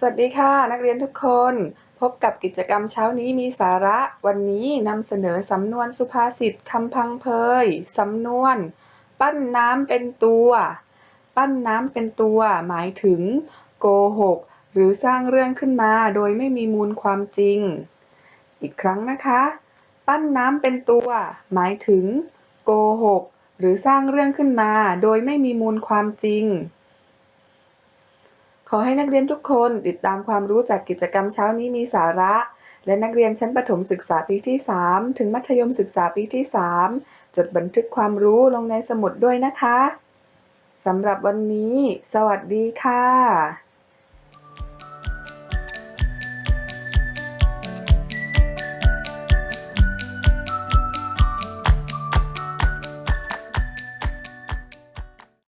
สวัสดีค่ะ นักเรียนทุกคน พบกับกิจกรรมเช้านี้มีสาระวันนี้นำเสนอสำนวนสุภาษิตคำพังเพยสำนวน ปั้นน้ำเป็นตัว ปั้นน้ำเป็นตัว หมายถึง โกหก หรือสร้างเรื่องขึ้นมาโดยไม่มีมูลความจริง อีกครั้งนะคะ ปั้นน้ำเป็นตัว หมายถึง โกหก หรือสร้างเรื่องขึ้นมาโดยไม่มีมูลความจริง ขอให้นักเรียนทุกคนติดตามความรู้จากกิจกรรมเช้านี้มีสาระ และนักเรียนชั้นประถมศึกษาปีที่ 3 ถึงมัธยมศึกษาปีที่ 3 จดบันทึกความรู้ลงในสมุดด้วยนะคะสำหรับวันนี้ สวัสดีค่ะ